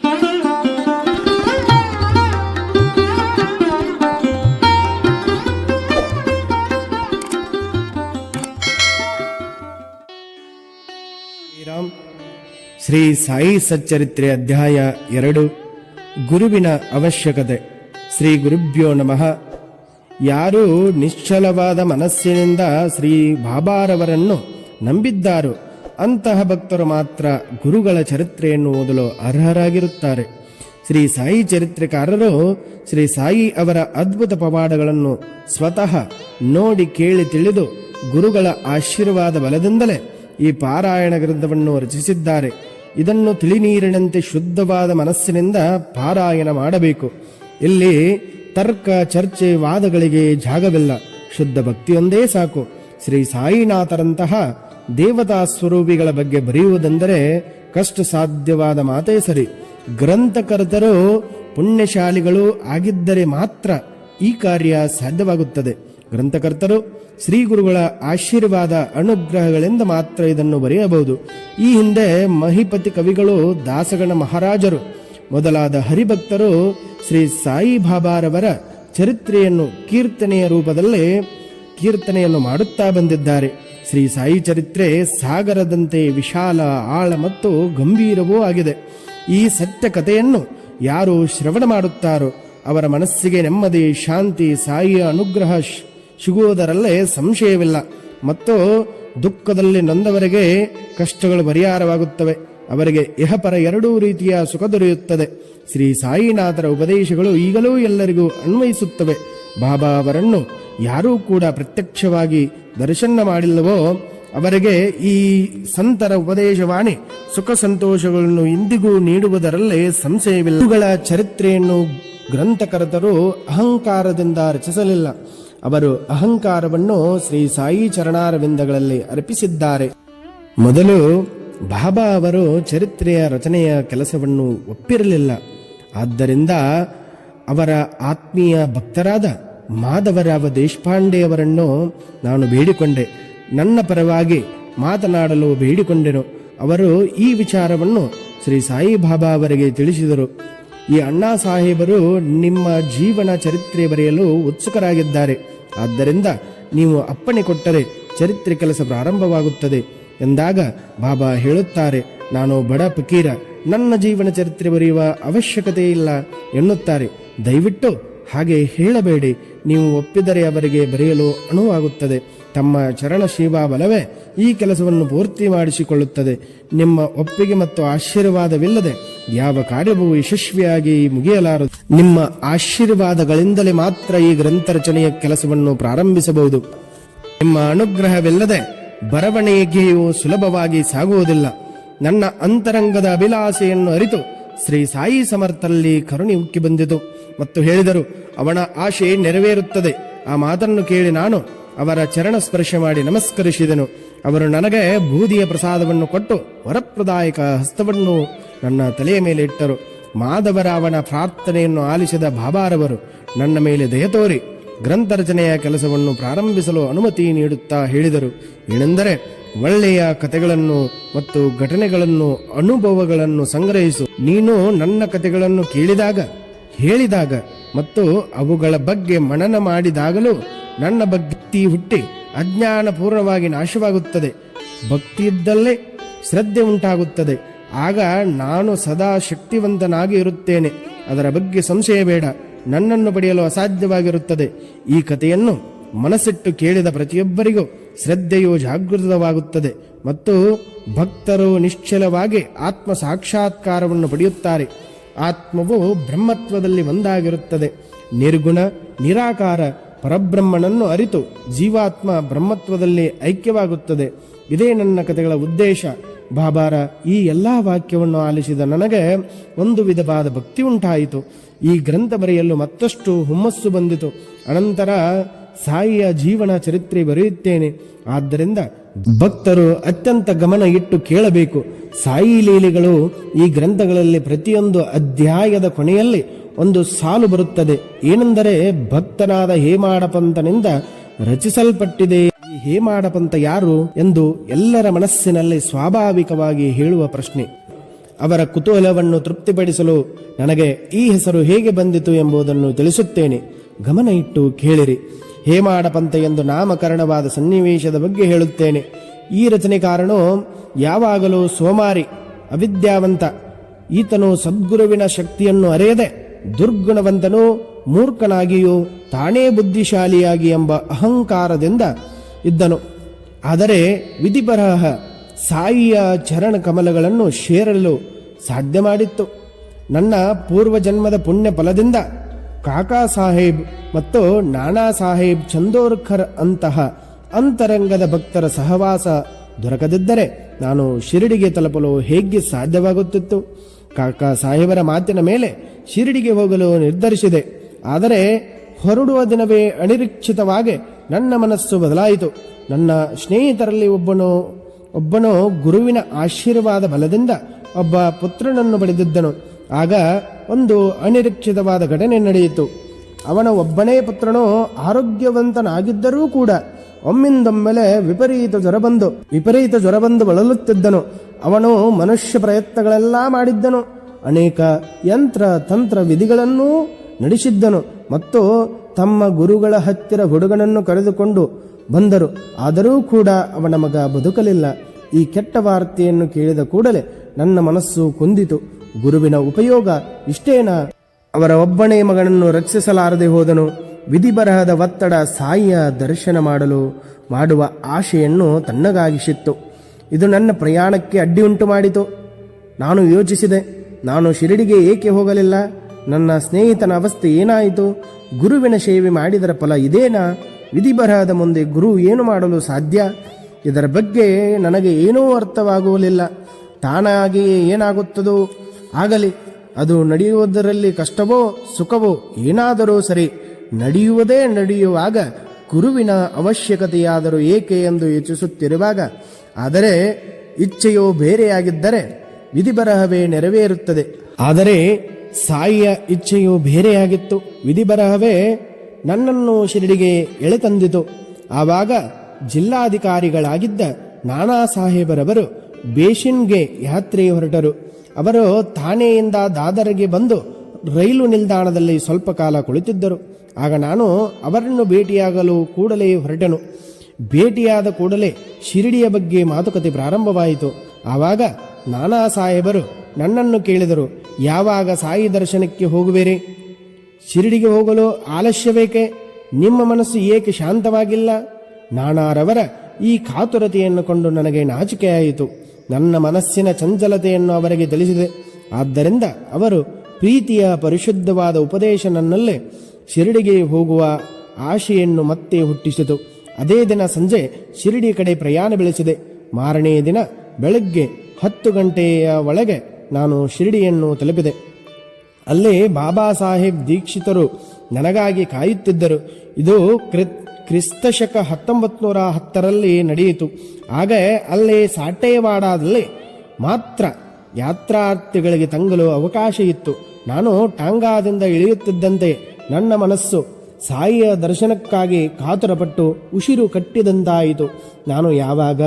ಶ್ರೀರಾಮ್. ಶ್ರೀ ಸಾಯಿ ಸಚ್ಚರಿತ್ರೆ ಅಧ್ಯಾಯ ಎರಡು. ಗುರುವಿನ ಅವಶ್ಯಕತೆ. ಶ್ರೀ ಗುರುಭ್ಯೋ ನಮಃ. ಯಾರು ನಿಶ್ಚಲವಾದ ಮನಸ್ಸಿನಿಂದ ಶ್ರೀ ಬಾಬಾರವರನ್ನು ನಂಬಿದ್ದಾರೋ? ಅಂತಹ ಭಕ್ತರು ಮಾತ್ರ ಗುರುಗಳ ಚರಿತ್ರೆಯನ್ನು ಓದಲು ಅರ್ಹರಾಗಿರುತ್ತಾರೆ. ಶ್ರೀ ಸಾಯಿ ಚರಿತ್ರೆಕಾರರು ಶ್ರೀ ಸಾಯಿ ಅವರ ಅದ್ಭುತ ಪವಾಡಗಳನ್ನು ಸ್ವತಃ ನೋಡಿ ಕೇಳಿ ತಿಳಿದು ಗುರುಗಳ ಆಶೀರ್ವಾದ ಬಲದಿಂದಲೇ ಈ ಪಾರಾಯಣ ಗ್ರಂಥವನ್ನು ರಚಿಸಿದ್ದಾರೆ. ಇದನ್ನು ತಿಳಿನೀರಿನಂತೆ ಶುದ್ಧವಾದ ಮನಸ್ಸಿನಿಂದ ಪಾರಾಯಣ ಮಾಡಬೇಕು. ಇಲ್ಲಿ ತರ್ಕ, ಚರ್ಚೆ, ವಾದಗಳಿಗೆ ಜಾಗವಿಲ್ಲ. ಶುದ್ಧ ಭಕ್ತಿಯೊಂದೇ ಸಾಕು. ಶ್ರೀ ಸಾಯಿನಾಥರಂತಹ ದೇವತಾ ಸ್ವರೂಪಿಗಳ ಬಗ್ಗೆ ಬರೆಯುವುದೆಂದರೆ ಕಷ್ಟ ಸಾಧ್ಯವಾದ ಮಾತೇ ಸರಿ. ಗ್ರಂಥಕರ್ತರು ಪುಣ್ಯಶಾಲಿಗಳು ಆಗಿದ್ದರೆ ಮಾತ್ರ ಈ ಕಾರ್ಯ ಸಾಧ್ಯವಾಗುತ್ತದೆ. ಗ್ರಂಥಕರ್ತರು ಶ್ರೀ ಗುರುಗಳ ಆಶೀರ್ವಾದ ಅನುಗ್ರಹಗಳಿಂದ ಮಾತ್ರ ಇದನ್ನು ಬರೆಯಬಹುದು. ಈ ಹಿಂದೆ ಮಹಿಪತಿ ಕವಿಗಳು ದಾಸಗಣ ಮಹಾರಾಜರು, ಮೊದಲಾದ ಹರಿಭಕ್ತರು ಶ್ರೀ ಸಾಯಿ ಬಾಬಾರವರ ಚರಿತ್ರೆಯನ್ನು ಕೀರ್ತನೆಯ ರೂಪದಲ್ಲಿ ಕೀರ್ತನೆಯನ್ನು ಮಾಡುತ್ತಾ ಬಂದಿದ್ದಾರೆ. ಶ್ರೀ ಸಾಯಿ ಚರಿತ್ರೆ ಸಾಗರದಂತೆ ವಿಶಾಲ ಆಳ ಮತ್ತು ಗಂಭೀರವೂ ಆಗಿದೆ. ಈ ಸತ್ಯ ಕಥೆಯನ್ನು ಯಾರು ಶ್ರವಣ ಮಾಡುತ್ತಾರೋ ಅವರ ಮನಸ್ಸಿಗೆ ನೆಮ್ಮದಿ, ಶಾಂತಿ, ಸಾಯಿಯ ಅನುಗ್ರಹ ಸಿಗುವುದರಲ್ಲೇ ಸಂಶಯವಿಲ್ಲ. ಮತ್ತು ದುಃಖದಲ್ಲಿ ನೊಂದವರಿಗೆ ಕಷ್ಟಗಳು ಪರಿಹಾರವಾಗುತ್ತವೆ. ಅವರಿಗೆ ಇಹಪರ ಎರಡೂ ರೀತಿಯ ಸುಖ ದೊರೆಯುತ್ತದೆ. ಶ್ರೀ ಸಾಯಿನಾಥರ ಉಪದೇಶಗಳು ಈಗಲೂ ಎಲ್ಲರಿಗೂ ಅನ್ವಯಿಸುತ್ತವೆ. ಬಾಬಾ ಅವರನ್ನು ಯಾರೂ ಕೂಡ ಪ್ರತ್ಯಕ್ಷವಾಗಿ ದರ್ಶನ ಮಾಡಿಲ್ಲವೋ, ಅವರಿಗೆ ಈ ಸಂತರ ಉಪದೇಶವಾಣಿ ಸುಖ ಸಂತೋಷಗಳನ್ನು ಇಂದಿಗೂ ನೀಡುವುದರಲ್ಲೇ ಸಂಶಯವಿಲ್ಲ. ಇವುಗಳ ಚರಿತ್ರೆಯನ್ನು ಗ್ರಂಥಕರ್ತರು ಅಹಂಕಾರದಿಂದ ರಚಿಸಲಿಲ್ಲ. ಅವರು ಅಹಂಕಾರವನ್ನು ಶ್ರೀ ಸಾಯಿ ಚರಣಾರವಿಂದಗಳಲ್ಲಿ ಅರ್ಪಿಸಿದ್ದಾರೆ. ಮೊದಲು ಬಾಬಾ ಅವರು ಚರಿತ್ರೆಯ ರಚನೆಯ ಕೆಲಸವನ್ನು ಒಪ್ಪಿರಲಿಲ್ಲ. ಆದ್ದರಿಂದ ಅವರ ಆತ್ಮೀಯ ಭಕ್ತರಾದ ಮಾಧವರಾವ ದೇಶಪಾಂಡೆಯವರನ್ನು ನಾನು ಬೇಡಿಕೊಂಡೆ. ನನ್ನ ಪರವಾಗಿ ಮಾತನಾಡಲು ಬೇಡಿಕೊಂಡೆನು. ಅವರು ಈ ವಿಚಾರವನ್ನು ಶ್ರೀ ಸಾಯಿಬಾಬಾ ಅವರಿಗೆ ತಿಳಿಸಿದರು. ಈ ಅಣ್ಣಾ ಸಾಹೇಬರು ನಿಮ್ಮ ಜೀವನ ಚರಿತ್ರೆ ಬರೆಯಲು ಉತ್ಸುಕರಾಗಿದ್ದಾರೆ. ಆದ್ದರಿಂದ ನೀವು ಅಪ್ಪಣೆ ಕೊಟ್ಟರೆ ಚರಿತ್ರೆ ಕೆಲಸ ಪ್ರಾರಂಭವಾಗುತ್ತದೆ ಎಂದಾಗ ಬಾಬಾ ಹೇಳುತ್ತಾರೆ, ನಾನು ಬಡ ಫಕೀರ. ನನ್ನ ಜೀವನ ಚರಿತ್ರೆ ಬರೆಯುವ ಅವಶ್ಯಕತೆ ಇಲ್ಲ ಎನ್ನುತ್ತಾರೆ. ದಯವಿಟ್ಟು ಹಾಗೆ ಹೇಳಬೇಡಿ. ನೀವು ಒಪ್ಪಿದರೆ ಅವರಿಗೆ ಬರೆಯಲು ಅನುವಾಗುತ್ತದೆ ತಮ್ಮ ಚರಣ ಶೀವಾ ಬಲವೇ ಈ ಕೆಲಸವನ್ನು ಪೂರ್ತಿ ಮಾಡಿಸಿಕೊಳ್ಳುತ್ತದೆ. ನಿಮ್ಮ ಒಪ್ಪಿಗೆ ಮತ್ತು ಆಶೀರ್ವಾದವಿಲ್ಲದೆ ಯಾವ ಕಾರ್ಯವೂ ಯಶಸ್ವಿಯಾಗಿ ಮುಗಿಯಲಾರದು. ನಿಮ್ಮ ಆಶೀರ್ವಾದಗಳಿಂದಲೇ ಮಾತ್ರ ಈ ಗ್ರಂಥ ರಚನೆಯ ಕೆಲಸವನ್ನು ಪ್ರಾರಂಭಿಸಬಹುದು. ನಿಮ್ಮ ಅನುಗ್ರಹವಿಲ್ಲದೆ ಬರವಣಿಗೆಯು ಸುಲಭವಾಗಿ ಸಾಗುವುದಿಲ್ಲ. ನನ್ನ ಅಂತರಂಗದ ಅಭಿಲಾಷೆಯನ್ನು ಅರಿತು ಶ್ರೀ ಸಾಯಿ ಸಮರ್ಥರಲ್ಲಿ ಕರುಣಿ ಉಕ್ಕಿ ಬಂದಿತು. ಮತ್ತು ಹೇಳಿದರು, ಅವನ ಆಶೆ ನೆರವೇರುತ್ತದೆ. ಆ ಮಾತನ್ನು ಕೇಳಿ ನಾನು ಅವರ ಚರಣ ಸ್ಪರ್ಶ ಮಾಡಿ ನಮಸ್ಕರಿಸಿದನು. ಅವರು ನನಗೆ ಬೂದಿಯ ಪ್ರಸಾದವನ್ನು ಕೊಟ್ಟು ವರಪ್ರದಾಯಕ ಹಸ್ತವನ್ನು ನನ್ನ ತಲೆಯ ಮೇಲೆ ಇಟ್ಟರು. ಮಾಧವರಾವನ ಪ್ರಾರ್ಥನೆಯನ್ನು ಆಲಿಸಿದ ಬಾಬಾರವರು ನನ್ನ ಮೇಲೆ ದಯ ತೋರಿ ಗ್ರಂಥ ರಚನೆಯ ಕೆಲಸವನ್ನು ಪ್ರಾರಂಭಿಸಲು ಅನುಮತಿ ನೀಡುತ್ತಾ ಹೇಳಿದರು. ಏನೆಂದರೆ, ಒಳ್ಳೆಯ ಕಥೆಗಳನ್ನು ಮತ್ತು ಘಟನೆಗಳನ್ನು, ಅನುಭವಗಳನ್ನು ಸಂಗ್ರಹಿಸು. ನೀನು ನನ್ನ ಕಥೆಗಳನ್ನು ಕೇಳಿದಾಗ ಹೇಳಿದಾಗ ಮತ್ತು ಅವುಗಳ ಬಗ್ಗೆ ಮನನ ಮಾಡಿದಾಗಲೂ ನನ್ನ ಭಕ್ತಿ ಹುಟ್ಟಿ ಅಜ್ಞಾನಪೂರ್ಣವಾಗಿ ನಾಶವಾಗುತ್ತದೆ. ಭಕ್ತಿ ಇದ್ದಲ್ಲೇ ಶ್ರದ್ಧೆ ಉಂಟಾಗುತ್ತದೆ. ಆಗ ನಾನು ಸದಾ ಶಕ್ತಿವಂತನಾಗಿ ಇರುತ್ತೇನೆ. ಅದರ ಬಗ್ಗೆ ಸಂಶಯ ಬೇಡ. ನನ್ನನ್ನು ಪಡೆಯಲು ಅಸಾಧ್ಯವಾಗಿರುತ್ತದೆ. ಈ ಕಥೆಯನ್ನು ಮನಸ್ಸಿಟ್ಟು ಕೇಳಿದ ಪ್ರತಿಯೊಬ್ಬರಿಗೂ ಶ್ರದ್ಧೆಯು ಜಾಗೃತವಾಗುತ್ತದೆ ಮತ್ತು ಭಕ್ತರು ನಿಶ್ಚಲವಾಗಿ ಆತ್ಮ ಸಾಕ್ಷಾತ್ಕಾರವನ್ನು ಪಡೆಯುತ್ತಾರೆ. ಆತ್ಮವು ಬ್ರಹ್ಮತ್ವದಲ್ಲಿ ಒಂದಾಗಿರುತ್ತದೆ. ನಿರ್ಗುಣ, ನಿರಾಕಾರ, ಪರಬ್ರಹ್ಮನನ್ನು ಅರಿತು ಜೀವಾತ್ಮ ಬ್ರಹ್ಮತ್ವದಲ್ಲಿ ಐಕ್ಯವಾಗುತ್ತದೆ. ಇದೇ ನನ್ನ ಕಥೆಗಳ ಉದ್ದೇಶ. ಬಾಬಾರ, ಈ ಎಲ್ಲ ವಾಕ್ಯವನ್ನು ಆಲಿಸಿದ ನನಗೆ ಒಂದು ವಿಧವಾದ ಭಕ್ತಿ ಉಂಟಾಯಿತು. ಈ ಗ್ರಂಥ ಬರೆಯಲು ಮತ್ತಷ್ಟು ಹುಮ್ಮಸ್ಸು ಬಂದಿತು. ಅನಂತರ ಸಾಯಿಯ ಜೀವನ ಚರಿತ್ರೆ ಬರೆಯುತ್ತೇನೆ. ಆದ್ದರಿಂದ ಭಕ್ತರು ಅತ್ಯಂತ ಗಮನ ಇಟ್ಟು ಕೇಳಬೇಕು. ಸಾಯಿ ಲೀಲೆಗಳು ಈ ಗ್ರಂಥಗಳಲ್ಲಿ ಪ್ರತಿಯೊಂದು ಅಧ್ಯಾಯದ ಕೊನೆಯಲ್ಲಿ ಒಂದು ಸಾಲು ಬರುತ್ತದೆ. ಏನೆಂದರೆ, ಭಕ್ತನಾದ ಹೇಮಾಡಪಂತನಿಂದ ರಚಿಸಲ್ಪಟ್ಟಿದೆ. ಈ ಹೇಮಾಡಪಂತ ಯಾರು ಎಂದು ಎಲ್ಲರ ಮನಸ್ಸಿನಲ್ಲಿ ಸ್ವಾಭಾವಿಕವಾಗಿ ಹೇಳುವ ಪ್ರಶ್ನೆ. ಅವರ ಕುತೂಹಲವನ್ನು ತೃಪ್ತಿಪಡಿಸಲು ನನಗೆ ಈ ಹೆಸರು ಹೇಗೆ ಬಂದಿತು ಎಂಬುದನ್ನು ತಿಳಿಸುತ್ತೇನೆ. ಗಮನ ಇಟ್ಟು ಕೇಳಿರಿ. ಹೇಮಾಡ ಪಂಥ ಎಂದು ನಾಮಕರಣವಾದ ಸನ್ನಿವೇಶದ ಬಗ್ಗೆ ಹೇಳುತ್ತೇನೆ. ಈ ರಚನೆಕಾರನು ಯಾವಾಗಲೂ ಸೋಮಾರಿ, ಅವಿದ್ಯಾವಂತ, ಈತನು ಸದ್ಗುರುವಿನ ಶಕ್ತಿಯನ್ನು ಅರೆಯದೆ, ದುರ್ಗುಣವಂತನೂ ಮೂರ್ಖನಾಗಿಯೂ ತಾನೇ ಬುದ್ಧಿಶಾಲಿಯಾಗಿ ಎಂಬ ಅಹಂಕಾರದಿಂದ ಇದ್ದನು. ಆದರೆ ವಿಧಿಪರಹ ಸಾಯಿಯ ಚರಣ ಕಮಲಗಳನ್ನು ಸೇರಲು ಸಾಧ್ಯ ಮಾಡಿತ್ತು ನನ್ನ ಪೂರ್ವಜನ್ಮದ ಪುಣ್ಯ ಫಲದಿಂದ ಕಾಕಾ ಸಾಹೇಬ್ ಮತ್ತು ನಾನಾ ಸಾಹೇಬ್ ಚಂದೋರ್ಖರ್ ಅಂತಹ ಅಂತರಂಗದ ಭಕ್ತರ ಸಹವಾಸ ದೊರಕದಿದ್ದರೆ ನಾನು ಶಿರಡಿಗೆ ತಲುಪಲು ಹೇಗೆ ಸಾಧ್ಯವಾಗುತ್ತಿತ್ತು? ಕಾಕಾ ಸಾಹೇಬರ ಮಾತಿನ ಮೇಲೆ ಶಿರಡಿಗೆ ಹೋಗಲು ನಿರ್ಧರಿಸಿದೆ. ಆದರೆ ಹೊರಡುವ ದಿನವೇ ಅನಿರೀಕ್ಷಿತವಾಗಿ ನನ್ನ ಮನಸ್ಸು ಬದಲಾಯಿತು. ನನ್ನ ಸ್ನೇಹಿತರಲ್ಲಿ ಒಬ್ಬನು ಒಬ್ಬನು ಗುರುವಿನ ಆಶೀರ್ವಾದ ಬಲದಿಂದ ಒಬ್ಬ ಪುತ್ರನನ್ನು ಪಡೆದಿದ್ದನು. ಆಗ ಒಂದು ಅನಿರೀಕ್ಷಿತವಾದ ಘಟನೆ ನಡೆಯಿತು. ಅವನ ಒಬ್ಬನೇ ಪುತ್ರನು ಆರೋಗ್ಯವಂತನಾಗಿದ್ದರೂ ಕೂಡ ಒಮ್ಮಿಂದೊಮ್ಮೆಲೆ ವಿಪರೀತ ಜ್ವರ ಬಂದು, ವಿಪರೀತ ಜ್ವರ ಬಂದು ಬಳಲುತ್ತಿದ್ದನು. ಅವನು ಮನುಷ್ಯ ಪ್ರಯತ್ನಗಳೆಲ್ಲ ಮಾಡಿದ್ದನು. ಅನೇಕ ಯಂತ್ರ ತಂತ್ರ ವಿಧಿಗಳನ್ನೂ ನಡೆಸಿದ್ದನು ಮತ್ತು ತಮ್ಮ ಗುರುಗಳ ಹತ್ತಿರ ಹುಡುಗನನ್ನು ಕರೆದುಕೊಂಡು ಬಂದರು. ಆದರೂ ಕೂಡ ಅವನ ಮಗ ಬದುಕಲಿಲ್ಲ. ಈ ಕೆಟ್ಟ ವಾರ್ತೆಯನ್ನು ಕೇಳಿದ ಕೂಡಲೇ ನನ್ನ ಮನಸ್ಸು ಕುಂದಿತು. ಗುರುವಿನ ಉಪಯೋಗ ಇಷ್ಟೇನಾ? ಅವರ ಒಬ್ಬನೇ ಮಗನನ್ನು ರಕ್ಷಿಸಲಾರದೆ ಹೋದನು. ವಿಧಿಬರಹದ ಒತ್ತಡ ಸಾಯಿಯ ದರ್ಶನ ಮಾಡಲು ಮಾಡುವ ಆಶೆಯನ್ನು ತನ್ನಗಾಗಿಸಿತ್ತು ಇದು ನನ್ನ ಪ್ರಯಾಣಕ್ಕೆ ಅಡ್ಡಿ ಉಂಟು ಮಾಡಿತು. ನಾನು ಯೋಚಿಸಿದೆ, ನಾನು ಶಿರಡಿಗೆ ಏಕೆ ಹೋಗಲಿಲ್ಲ? ನನ್ನ ಸ್ನೇಹಿತನ ಅವಸ್ಥೆ ಏನಾಯಿತು? ಗುರುವಿನ ಸೇವೆ ಮಾಡಿದರ ಫಲ ಇದೇನಾ? ವಿಧಿಬರಹದ ಮುಂದೆ ಗುರು ಏನು ಮಾಡಲು ಸಾಧ್ಯ? ಇದರ ಬಗ್ಗೆ ನನಗೆ ಏನೂ ಅರ್ಥವಾಗುವುದಿಲ್ಲ. ತಾನಾಗಿಯೇ ಏನಾಗುತ್ತದೋ ಆಗಲಿ, ಅದು ನಡೆಯುವುದರಲ್ಲಿ ಕಷ್ಟವೋ ಸುಖವೋ ಏನಾದರೂ ಸರಿ, ನಡೆಯುವುದೇ ನಡೆಯುವಾಗ ಗುರುವಿನ ಅವಶ್ಯಕತೆಯಾದರೂ ಏಕೆ ಎಂದು ಯೋಚಿಸುತ್ತಿರುವಾಗ, ಆದರೆ ಇಚ್ಛೆಯು ಬೇರೆಯಾಗಿದ್ದರೆ ವಿಧಿಬರಹವೇ ನೆರವೇರುತ್ತದೆ. ಆದರೆ ಸಾಯಿಯ ಇಚ್ಛೆಯು ಬೇರೆಯಾಗಿತ್ತು, ವಿಧಿಬರಹವೇ ನನ್ನನ್ನು ಶಿರಡಿಗೆ ಎಳೆತಂದಿತು. ಆವಾಗ ಜಿಲ್ಲಾಧಿಕಾರಿಗಳಾಗಿದ್ದ ನಾನಾ ಸಾಹೇಬರವರು ಬೇಷಿನ್ಗೆ ಯಾತ್ರೆ ಹೊರಟರು. ಅವರು ಥಾಣೆಯಿಂದ ದಾದರಿಗೆ ಬಂದು ರೈಲು ನಿಲ್ದಾಣದಲ್ಲಿ ಸ್ವಲ್ಪ ಕಾಲ ಕುಳಿತಿದ್ದರು. ಆಗ ನಾನು ಅವರನ್ನು ಭೇಟಿಯಾಗಲು ಕೂಡಲೇ ಹೊರಟನು. ಭೇಟಿಯಾದ ಕೂಡಲೇ ಶಿರಡಿಯ ಬಗ್ಗೆ ಮಾತುಕತೆ ಪ್ರಾರಂಭವಾಯಿತು. ಆವಾಗ ನಾನಾ ಸಾಹೇಬರು ನನ್ನನ್ನು ಕೇಳಿದರು, ಯಾವಾಗ ಸಾಯಿ ದರ್ಶನಕ್ಕೆ ಹೋಗುವಿರಿ? ಶಿರಡಿಗೆ ಹೋಗಲು ಆಲಸ್ಯಬೇಕೆ ನಿಮ್ಮ ಮನಸ್ಸು ಏಕೆ ಶಾಂತವಾಗಿಲ್ಲ? ನಾನಾರವರ ಈ ಕಾತುರತೆಯನ್ನು ಕಂಡು ನನಗೆ ನಾಚಿಕೆಯಾಯಿತು. ನನ್ನ ಮನಸ್ಸಿನ ಚಂಚಲತೆಯನ್ನು ಅವರಿಗೆ ತಿಳಿಸಿದೆ. ಆದ್ದರಿಂದ ಅವರು ಪ್ರೀತಿಯ ಪರಿಶುದ್ಧವಾದ ಉಪದೇಶ ನನ್ನಲ್ಲೇ ಶಿರಡಿಗೆ ಹೋಗುವ ಆಶೆಯನ್ನು ಮತ್ತೆ ಹುಟ್ಟಿಸಿತು. ಅದೇ ದಿನ ಸಂಜೆ ಶಿರಡಿ ಕಡೆ ಪ್ರಯಾಣ ಬೆಳೆಸಿದೆ. ಮಾರನೆಯ ದಿನ ಬೆಳಗ್ಗೆ ಹತ್ತು ಗಂಟೆಯ ಒಳಗೆ ನಾನು ಶಿರಡಿಯನ್ನು ತಲುಪಿದೆ. ಅಲ್ಲೇ ಬಾಬಾ ಸಾಹೇಬ್ ದೀಕ್ಷಿತರು ನನಗಾಗಿ ಕಾಯುತ್ತಿದ್ದರು. ಇದು ಕ್ರಿ- ಕ್ರಿಸ್ತಶಕ ಹತ್ತೊಂಬತ್ತು ನೂರ ಹತ್ತರಲ್ಲಿ ನಡೆಯಿತು. ಆಗ ಅಲ್ಲಿ ಸಾಟೇವಾಡದಲ್ಲಿ ಮಾತ್ರ ಯಾತ್ರಾರ್ಥಿಗಳಿಗೆ ತಂಗಲು ಅವಕಾಶ ಇತ್ತು. ನಾನು ಟಾಂಗಾದಿಂದ ಇಳಿಯುತ್ತಿದ್ದಂತೆ ನನ್ನ ಮನಸ್ಸು ಸಾಯಿಯ ದರ್ಶನಕ್ಕಾಗಿ ಕಾತುರಪಟ್ಟು ಉಸಿರು ಕಟ್ಟಿದಂತಾಯಿತು. ನಾನು ಯಾವಾಗ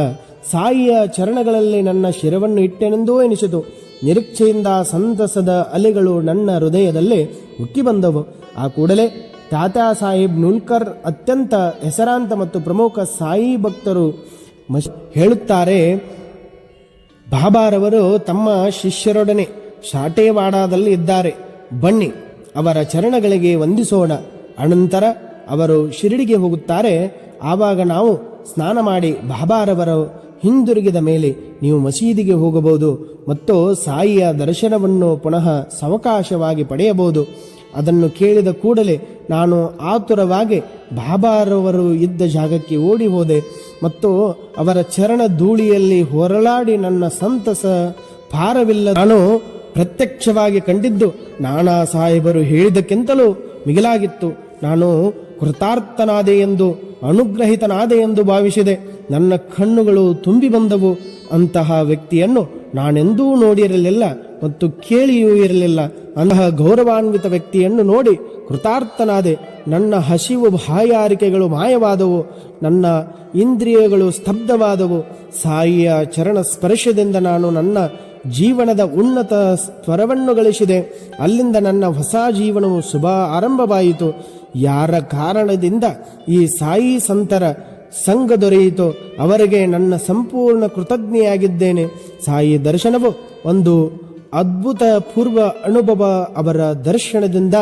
ಸಾಯಿಯ ಚರಣಗಳಲ್ಲಿ ನನ್ನ ಶಿರವನ್ನು ಇಟ್ಟೆನೆಂದೂ ಎನಿಸಿತು. ನಿರೀಕ್ಷೆಯಿಂದ ಸಂತಸದ ಅಲೆಗಳು ನನ್ನ ಹೃದಯದಲ್ಲಿ ಉಕ್ಕಿ ಬಂದವು. ಆ ಕೂಡಲೇ ತಾತಾ ಸಾಹೇಬ್ ನುಲ್ಕರ್ ಅತ್ಯಂತ ಹೆಸರಾಂತ ಮತ್ತು ಪ್ರಮುಖ ಸಾಯಿ ಭಕ್ತರು ಹೇಳುತ್ತಾರೆ, ಬಾಬಾರವರು ತಮ್ಮ ಶಿಷ್ಯರೊಡನೆ ಶಾಟೇವಾಡಾದಲ್ಲಿ ಇದ್ದಾರೆ. ಬನ್ನಿ, ಅವರ ಚರಣಗಳಿಗೆ ವಂದಿಸೋಣ. ಅನಂತರ ಅವರು ಶಿರಡಿಗೆ ಹೋಗುತ್ತಾರೆ. ಆವಾಗ ನಾವು ಸ್ನಾನ ಮಾಡಿ ಬಾಬಾರವರ ಹಿಂದಿರುಗಿದ ಮೇಲೆ ನೀವು ಮಸೀದಿಗೆ ಹೋಗಬಹುದು ಮತ್ತು ಸಾಯಿಯ ದರ್ಶನವನ್ನು ಪುನಃ ಸಾವಕಾಶವಾಗಿ ಪಡೆಯಬಹುದು. ಅದನ್ನು ಕೇಳಿದ ಕೂಡಲೇ ನಾನು ಆತುರವಾಗಿ ಬಾಬಾರವರು ಇದ್ದ ಜಾಗಕ್ಕೆ ಓಡಿ ಹೋದೆ. ಮತ್ತು ಅವರ ಚರಣ ಧೂಳಿಯಲ್ಲಿ ಹೊರಳಾಡಿ ನನ್ನ ಸಂತಸ ಭಾರವಿಲ್ಲ ನಾನು ಪ್ರತ್ಯಕ್ಷವಾಗಿ ಕಂಡಿದ್ದು ನಾನಾ ಸಾಹೇಬರು ಹೇಳಿದಕ್ಕಿಂತಲೂ ಮಿಗಿಲಾಗಿತ್ತು. ನಾನು ಕೃತಾರ್ಥನಾದೆ ಎಂದು, ಅನುಗ್ರಹಿತನಾದೆ ಎಂದು ಭಾವಿಸಿದೆ. ನನ್ನ ಕಣ್ಣುಗಳು ತುಂಬಿ ಬಂದವು. ಅಂತಹ ವ್ಯಕ್ತಿಯನ್ನು ನಾನೆಂದೂ ನೋಡಿರಲಿಲ್ಲ ಮತ್ತು ಕೇಳಿಯೂ ಇರಲಿಲ್ಲ. ಅಂತಹ ಗೌರವಾನ್ವಿತ ವ್ಯಕ್ತಿಯನ್ನು ನೋಡಿ ಕೃತಾರ್ಥನಾದೆ, ನನ್ನ ಹಸಿವು ಬಾಯಾರಿಕೆಗಳು ಮಾಯವಾದವು, ನನ್ನ ಇಂದ್ರಿಯಗಳು ಸ್ತಬ್ಧವಾದವು. ಸಾಯಿಯ ಚರಣ ಸ್ಪರ್ಶದಿಂದ ನಾನು ನನ್ನ ಜೀವನದ ಉನ್ನತ ಸ್ವರವನ್ನು ಗಳಿಸಿದೆ. ಅಲ್ಲಿಂದ ನನ್ನ ಹೊಸ ಜೀವನವು ಶುಭ ಆರಂಭವಾಯಿತು. ಯಾರ ಕಾರಣದಿಂದ ಈ ಸಾಯಿ ಸಂತರ ಸಂಘ ದೊರೆಯಿತು. ಅವರಿಗೆ ನನ್ನ ಸಂಪೂರ್ಣ ಕೃತಜ್ಞೆಯಾಗಿದ್ದೇನೆ. ಸಾಯಿ ದರ್ಶನವು ಒಂದು ಅದ್ಭುತ ಪೂರ್ವ ಅನುಭವ ಅವರ ದರ್ಶನದಿಂದ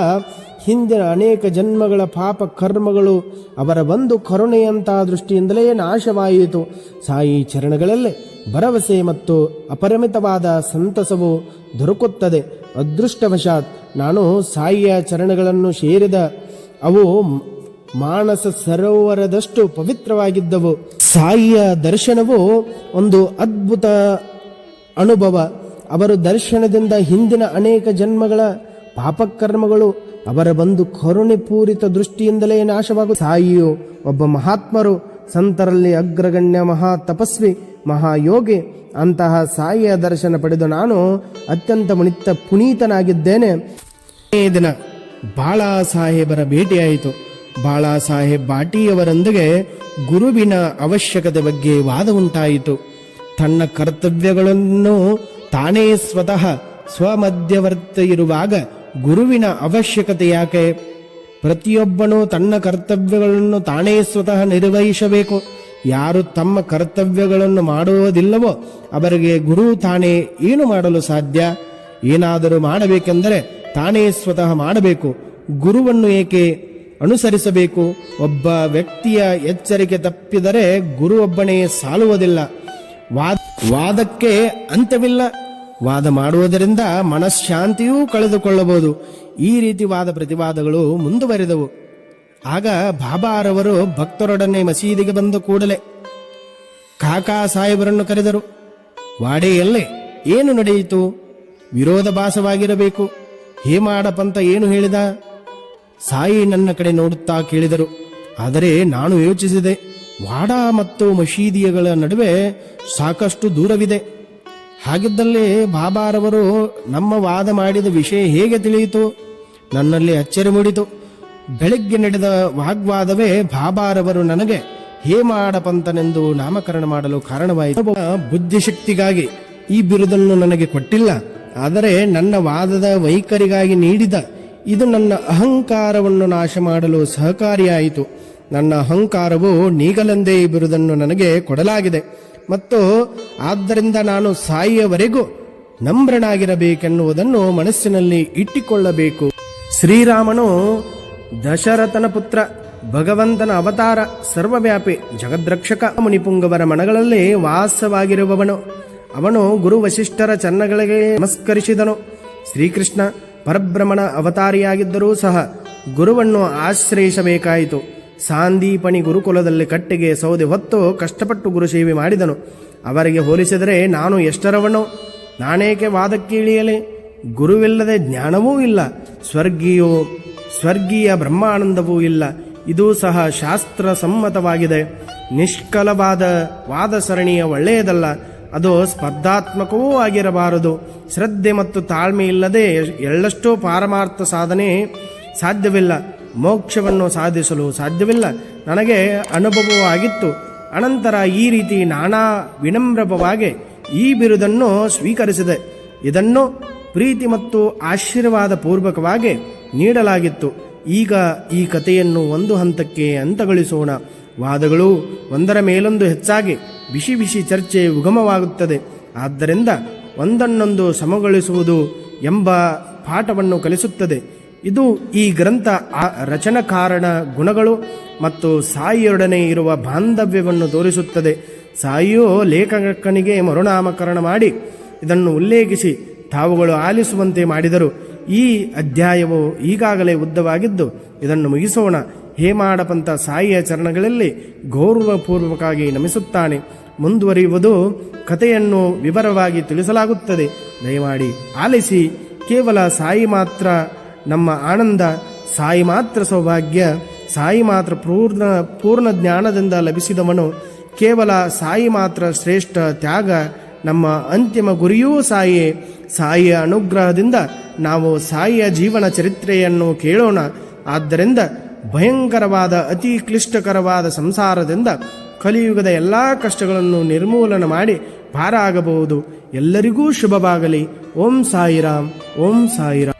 ಹಿಂದಿನ ಅನೇಕ ಜನ್ಮಗಳ ಪಾಪ ಕರ್ಮಗಳು ಅವರ ಒಂದು ಕರುಣೆಯಂತಹ ದೃಷ್ಟಿಯಿಂದಲೇ ನಾಶವಾಯಿತು. ಸಾಯಿ ಚರಣಗಳಲ್ಲೇ ಭರವಸೆ ಮತ್ತು ಅಪರಿಮಿತವಾದ ಸಂತಸವು ದೊರಕುತ್ತದೆ. ಅದೃಷ್ಟವಶಾತ್ ನಾನು ಸಾಯಿಯ ಚರಣಗಳನ್ನು ಸೇರಿದ ಅವು ಮಾನಸ ಸರೋವರದಷ್ಟು ಪವಿತ್ರವಾಗಿದ್ದವು. ಸಾಯಿಯ ದರ್ಶನವು ಒಂದು ಅದ್ಭುತ ಅನುಭವ. ಅವರು ದರ್ಶನದಿಂದ ಹಿಂದಿನ ಅನೇಕ ಜನ್ಮಗಳ ಪಾಪಕರ್ಮಗಳು ಅವರ ಬಂದು ಕರುಣೆ ಪೂರಿತ ದೃಷ್ಟಿಯಿಂದಲೇ ನಾಶವಾಗು ಸಾಯಿಯು ಒಬ್ಬ ಮಹಾತ್ಮರು, ಸಂತರಲ್ಲಿ ಅಗ್ರಗಣ್ಯ ಮಹಾ ತಪಸ್ವಿ, ಮಹಾಯೋಗಿ. ಅಂತಹ ಸಾಯಿಯ ದರ್ಶನ ಪಡೆದು ನಾನು ಅತ್ಯಂತ ಮುನಿತ ಪುನೀತನಾಗಿದ್ದೇನೆ. ದಿನ ಬಾಳಾ ಸಾಹೇಬರ ಭೇಟಿಯಾಯಿತು. ಬಾಳಾ ಸಾಹೇಬ್ ಬಾಟಿಯವರೊಂದಿಗೆ ಗುರುವಿನ ಅವಶ್ಯಕತೆ ಬಗ್ಗೆ ವಾದ ಉಂಟಾಯಿತು. ತನ್ನ ಕರ್ತವ್ಯಗಳನ್ನು ತಾನೇ ಸ್ವತಃ ಸ್ವಮಧ್ಯವರ್ತಿ ಇರುವಾಗ ಗುರುವಿನ ಅವಶ್ಯಕತೆ ಯಾಕೆ? ಪ್ರತಿಯೊಬ್ಬನು ತನ್ನ ಕರ್ತವ್ಯಗಳನ್ನು ತಾನೇ ಸ್ವತಃ ನಿರ್ವಹಿಸಬೇಕು. ಯಾರು ತಮ್ಮ ಕರ್ತವ್ಯಗಳನ್ನು ಮಾಡುವುದಿಲ್ಲವೋ ಅವರಿಗೆ ಗುರು ತಾನೇ ಏನು ಮಾಡಲು ಸಾಧ್ಯ? ಏನಾದರೂ ಮಾಡಬೇಕೆಂದರೆ ತಾನೇ ಸ್ವತಃ ಮಾಡಬೇಕು. ಗುರುವನ್ನು ಏಕೆ ಅನುಸರಿಸಬೇಕು. ಒಬ್ಬ ವ್ಯಕ್ತಿಯ ಎಚ್ಚರಿಕೆ ತಪ್ಪಿದರೆ ಗುರು ಒಬ್ಬನೇ ಸಾಲುವುದಿಲ್ಲ. ವಾದ, ವಾದಕ್ಕೆ ಅಂತ್ಯವಿಲ್ಲ. ವಾದ ಮಾಡುವುದರಿಂದ ಮನಃಶಾಂತಿಯೂ ಕಳೆದುಕೊಳ್ಳಬಹುದು. ಈ ರೀತಿ ವಾದ ಪ್ರತಿವಾದಗಳು ಮುಂದುವರೆದವು. ಆಗ ಬಾಬಾರವರು ಭಕ್ತರೊಡನೆ ಮಸೀದಿಗೆ ಬಂದ ಕೂಡಲೇ ಕಾಕಾ ಸಾಹೇಬರನ್ನು ಕರೆದರು, ವಾಡೆಯಲ್ಲೇ, ಏನು ನಡೆಯಿತು? ವಿರೋಧಭಾಸವಾಗಿರಬೇಕು ಹೇಮಾಡ ಹೇಮಾಡಪಂತ ಏನು ಹೇಳಿದ? ಸಾಯಿ ನನ್ನ ಕಡೆ ನೋಡುತ್ತಾ ಕೇಳಿದರು. ಆದರೆ ನಾನು ಯೋಚಿಸಿದೆ, ವಾಡಾ ಮತ್ತು ಮಸೀದಿಯಗಳ ನಡುವೆ ಸಾಕಷ್ಟು ದೂರವಿದೆ. ಹಾಗಿದ್ದಲ್ಲಿ ಬಾಬಾರವರು ನಮ್ಮ ವಾದ ಮಾಡಿದ ವಿಷಯ ಹೇಗೆ ತಿಳಿಯಿತು? ನನ್ನಲ್ಲಿ ಅಚ್ಚರಿ ಮೂಡಿತು. ಬೆಳಗ್ಗೆ ನಡೆದ ವಾಗ್ವಾದವೇ ಬಾಬಾರವರು ನನಗೆ, ಹೇಮಾಡ ಪಂತನೆಂದು ನಾಮಕರಣ ಮಾಡಲು ಕಾರಣವಾಯಿತು. ಬುದ್ಧಿಶಕ್ತಿಗಾಗಿ ಈ ಬಿರುದನ್ನು ನನಗೆ ಕೊಟ್ಟಿಲ್ಲ. ಆದರೆ ನನ್ನ ವಾದದ ವೈಖರಿಗಾಗಿ ನೀಡಿದ ಇದು ನನ್ನ ಅಹಂಕಾರವನ್ನು ನಾಶ ಮಾಡಲು ಸಹಕಾರಿಯಾಯಿತು. ನನ್ನ ಅಹಂಕಾರವು ನೀಗಲೆಂದೇ ಬಿರುದನ್ನು ನನಗೆ ಕೊಡಲಾಗಿದೆ. ಮತ್ತು ಆದ್ದರಿಂದ ನಾನು ಸಾಯಿಯವರೆಗೂ ನಮ್ರನಾಗಿರಬೇಕೆನ್ನುವುದನ್ನು ಮನಸ್ಸಿನಲ್ಲಿ ಇಟ್ಟಿಕೊಳ್ಳಬೇಕು. ಶ್ರೀರಾಮನು ದಶರಥನ ಪುತ್ರ ಭಗವಂತನ ಅವತಾರ ಸರ್ವವ್ಯಾಪಿ ಜಗದ್ರಕ್ಷಕ ಮುನಿಪುಂಗವರ ಮನಗಳಲ್ಲಿ ವಾಸವಾಗಿರುವವನು. ಅವನು ಗುರು ವಶಿಷ್ಠರ ಚನ್ನಗಳಿಗೆ ನಮಸ್ಕರಿಸಿದನು. ಶ್ರೀಕೃಷ್ಣ ಪರಬ್ರಹ್ಮಣ ಅವತಾರಿಯಾಗಿದ್ದರೂ ಸಹ ಗುರುವನ್ನು ಆಶ್ರಯಿಸಬೇಕಾಯಿತು. ಸಾಂದೀಪಣಿ ಗುರುಕುಲದಲ್ಲಿ ಕಟ್ಟಿಗೆ ಸೌದೆ ಹೊತ್ತು ಕಷ್ಟಪಟ್ಟು ಗುರುಸೇವೆ ಮಾಡಿದನು. ಅವರಿಗೆ ಹೋಲಿಸಿದರೆ ನಾನು ಎಷ್ಟರವನು ನಾನೇಕೆ ವಾದಕ್ಕೆ ಇಳಿಯಲಿ ಗುರುವಿಲ್ಲದೆ ಜ್ಞಾನವೂ ಇಲ್ಲ. ಸ್ವರ್ಗೀಯೋ, ಸ್ವರ್ಗೀಯ ಬ್ರಹ್ಮಾನಂದವೂ ಇಲ್ಲ. ಇದು ಸಹ ಶಾಸ್ತ್ರ ಸಮ್ಮತವಾಗಿದೆ ನಿಷ್ಕಲವಾದ ವಾದ ಸರಣಿಯ ಒಳ್ಳೆಯದಲ್ಲ. ಅದು ಸ್ಪರ್ಧಾತ್ಮಕವೂ ಆಗಿರಬಾರದು. ಶ್ರದ್ಧೆ ಮತ್ತು ತಾಳ್ಮೆ ಇಲ್ಲದೆ ಎಳ್ಳಷ್ಟೋ ಪಾರಮಾರ್ಥ ಸಾಧನೆ ಸಾಧ್ಯವಿಲ್ಲ. ಮೋಕ್ಷವನ್ನು ಸಾಧಿಸಲು ಸಾಧ್ಯವಿಲ್ಲ. ನನಗೆ ಅನುಭವವಾಗಿತ್ತು. ಅನಂತರ ಈ ರೀತಿ ನಾನಾ ವಿನಮ್ರವಾಗಿ ಈ ಬಿರುದನ್ನು ಸ್ವೀಕರಿಸಿದೆ. ಇದನ್ನು ಪ್ರೀತಿ ಮತ್ತು ಆಶೀರ್ವಾದ ಪೂರ್ವಕವಾಗಿ ನೀಡಲಾಗಿತ್ತು. ಈಗ ಈ ಕಥೆಯನ್ನು ಒಂದು ಹಂತಕ್ಕೆ ಅಂತಗೊಳಿಸೋಣ. ವಾದಗಳು ಒಂದರ ಮೇಲೊಂದು ಹೆಚ್ಚಾಗಿ. ಬಿಸಿ ಬಿಸಿ ಚರ್ಚೆ ಉಗಮವಾಗುತ್ತದೆ. ಆದ್ದರಿಂದ ಒಂದನ್ನೊಂದು ಸಮಗೊಳಿಸುವುದು ಎಂಬ ಪಾಠವನ್ನು ಕಲಿಸುತ್ತದೆ. ಇದು ಈ ಗ್ರಂಥ ರಚನಕಾರನ ಗುಣಗಳು ಮತ್ತು ಸಾಯಿಯೊಡನೆ ಇರುವ ಬಾಂಧವ್ಯವನ್ನು ತೋರಿಸುತ್ತದೆ. ಸಾಯಿಯೋ ಲೇಖಕನಿಗೆ ಮರುನಾಮಕರಣ ಮಾಡಿ ಇದನ್ನು ಉಲ್ಲೇಖಿಸಿ ತಾವುಗಳು ಆಲಿಸುವಂತೆ ಮಾಡಿದರು. ಈ ಅಧ್ಯಾಯವು ಈಗಾಗಲೇ ಉದ್ದವಾಗಿದ್ದು, ಇದನ್ನು ಮುಗಿಸೋಣ. ಹೇಮಾಡಪಂತ ಸಾಯಿಯ ಚರಣಗಳಲ್ಲಿ ಗೌರವಪೂರ್ವಕವಾಗಿ ನಮಿಸುತ್ತಾನೆ. ಮುಂದುವರಿಯುವುದು ಕಥೆಯನ್ನು ವಿವರವಾಗಿ ತಿಳಿಸಲಾಗುತ್ತದೆ. ದಯಮಾಡಿ ಆಲಿಸಿ, ಕೇವಲ ಸಾಯಿ ಮಾತ್ರ ನಮ್ಮ ಆನಂದ, ಸಾಯಿ ಮಾತ್ರ ಸೌಭಾಗ್ಯ, ಸಾಯಿ ಮಾತ್ರ ಪೂರ್ಣ ಪೂರ್ಣ ಜ್ಞಾನದಿಂದ ಲಭಿಸಿದವನು, ಕೇವಲ ಸಾಯಿ ಮಾತ್ರ ಶ್ರೇಷ್ಠ ತ್ಯಾಗ, ನಮ್ಮ ಅಂತಿಮ ಗುರಿಯೂ ಸಾಯಿ. ಸಾಯಿಯ ಅನುಗ್ರಹದಿಂದ ನಾವು ಸಾಯಿಯ ಜೀವನ ಚರಿತ್ರೆಯನ್ನು ಕೇಳೋಣ. ಆದ್ದರಿಂದ ಭಯಂಕರವಾದ, ಅತಿ ಕ್ಲಿಷ್ಟಕರವಾದ ಸಂಸಾರದಿಂದ ಕಲಿಯುಗದ ಎಲ್ಲ ಕಷ್ಟಗಳನ್ನು ನಿರ್ಮೂಲನ ಮಾಡಿ ಭಾರ ಆಗಬಹುದು. ಎಲ್ಲರಿಗೂ ಶುಭವಾಗಲಿ. ಓಂ ಸಾಯಿರಾಮ್. ಓಂ ಸಾಯಿರಾಮ್.